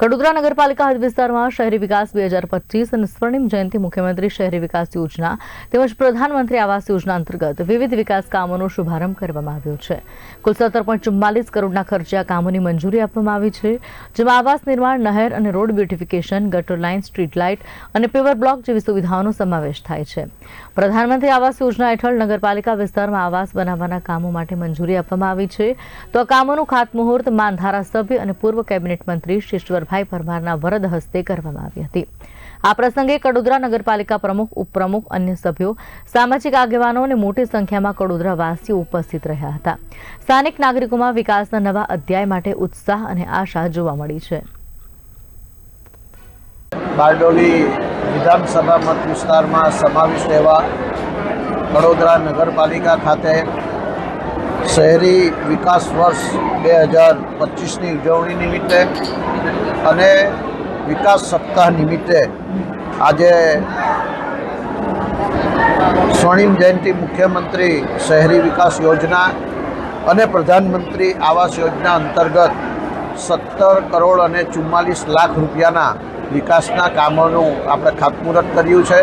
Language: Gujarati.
કડોદરા નગરપાલિકા હદ વિસ્તારમાં શહેરી વિકાસ બે હજાર પચીસ અને સ્વર્ણિમ જયંતિ મુખ્યમંત્રી શહેરી વિકાસ યોજના તેમજ પ્રધાનમંત્રી આવાસ યોજના અંતર્ગત વિવિધ વિકાસ કામોનો શુભારંભ કરવામાં આવ્યો છે. કુલ સત્તર પોઈન્ટ ચુમ્માલીસ કરોડના ખર્ચે આ કામોની મંજૂરી આપવામાં આવી છે, જેમાં આવાસ નિર્માણ, નહેર અને રોડ બ્યુટિફિકેશન, ગટર લાઇન, સ્ટ્રીટ લાઇટ અને પેવર બ્લોક જેવી સુવિધાઓનો સમાવેશ થાય છે. પ્રધાનમંત્રી આવાસ યોજના હેઠળ નગરપાલિકા વિસ્તારમાં આવાસ બનાવવાના કામો માટે મંજૂરી આપવામાં આવી છે. તો આ કામોનું ખાતમુહૂર્ત માન ધારાસભ્ય અને પૂર્વ કેબિનેટ મંત્રી શિશ્વરભાઈ પરમારના વરદ હસ્તે કરવામાં આવી હતી. આ પ્રસંગે કડોદરા નગરપાલિકા પ્રમુખ, ઉપપ્રમુખ, અન્ય સભ્યો, સામાજિક આગેવાનો અને મોટી સંખ્યામાં કડોદરા વાસીઓ ઉપસ્થિત રહ્યા હતા. સ્થાનિક નાગરિકોમાં વિકાસના નવા અધ્યાય માટે ઉત્સાહ અને આશા જોવા મળી છે. બારડોલી વિધાનસભા મત વિસ્તારમાં સમાવિષ્ટ એવા વડોદરા નગરપાલિકા ખાતે શહેરી વિકાસ વર્ષ બે હજાર પચીસની ઉજવણી નિમિત્તે અને વિકાસ સપ્તાહ નિમિત્તે આજે સ્વર્ણિમ જયંતિ મુખ્યમંત્રી શહેરી વિકાસ યોજના અને પ્રધાનમંત્રી આવાસ યોજના અંતર્ગત સત્તર કરોડ અને ચુમ્માલીસ લાખ રૂપિયાના વિકાસના કામોનું આપણે ખાતમુહૂર્ત કર્યું છે.